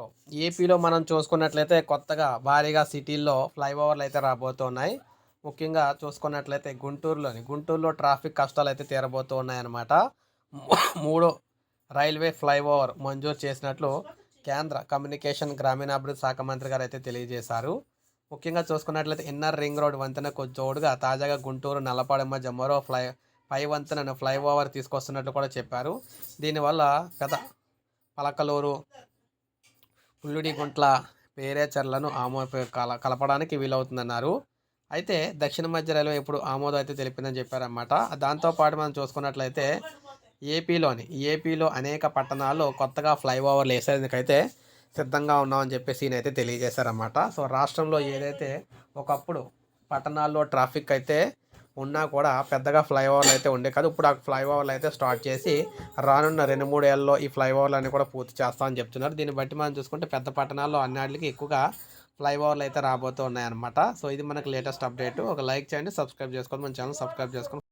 ఏపీలో? ఏపీలో మనం చూసుకున్నట్లయితే కొత్తగా భారీగా సిటీల్లో ఫ్లైఓవర్లు అయితే రాబోతున్నాయి. ముఖ్యంగా చూసుకున్నట్లయితే గుంటూరులోని గుంటూరులో ట్రాఫిక్ కష్టాలు అయితే తీరబోతూ ఉన్నాయన్నమాట మూడో రైల్వే ఫ్లైఓవర్ మంజూరు చేసినట్లు కేంద్ర కమ్యూనికేషన్ గ్రామీణాభివృద్ధి శాఖ మంత్రి గారు అయితే తెలియజేశారు. ముఖ్యంగా చూసుకున్నట్లయితే ఇన్నర్ రింగ్ రోడ్ వంతెనకు జోడుగా తాజాగా గుంటూరు నల్లపాడు మధ్య మరో ఫ్లై పై వంతెనను ఫ్లైఓవర్ తీసుకొస్తున్నట్లు కూడా చెప్పారు. దీనివల్ల పెద్ద పలకలూరు పుల్లుడిగుంట్ల పేరేచర్లను ఆమో కల కలపడానికి వీలవుతుందన్నారు. అయితే దక్షిణ మధ్య రైల్వే ఇప్పుడు ఆమోదం అయితే తెలిపిందని చెప్పారన్నమాట. దాంతోపాటు మనం చూసుకున్నట్లయితే ఏపీలోని ఏపీలో అనేక పట్టణాల్లో కొత్తగా ఫ్లైఓవర్లు వేసేందుకైతే సిద్ధంగా ఉన్నామని చెప్పేసి ఈయన అయితే తెలియజేశారన్నమాట. సో రాష్ట్రంలో ఏదైతే ఒకప్పుడు పట్టణాల్లో ట్రాఫిక్ అయితే ఉన్నా కూడా పెద్దగా ఫ్లైఓవర్లు అయితే ఉండే కాదు. ఇప్పుడు ఆ ఫ్లైఓవర్లు అయితే స్టార్ట్ చేసి రానున్న రెండు మూడు ఏళ్ళలో ఈ ఫ్లైఓవర్లు అన్ని కూడా పూర్తి చేస్తామని చెప్తున్నారు. దీన్ని బట్టి మనం చూసుకుంటే పెద్ద పట్టణాల్లో అన్నిటికి ఎక్కువగా ఫ్లైఓవర్లు అయితే రాబోతూ ఉన్నాయన్నమాట సో ఇది మనకు లేటెస్ట్ అప్డేట్. ఒక లైక్ చేయండి సబ్స్క్రైబ్ చేసుకోండి మన ఛానల్ సబ్స్క్రైబ్ చేసుకొని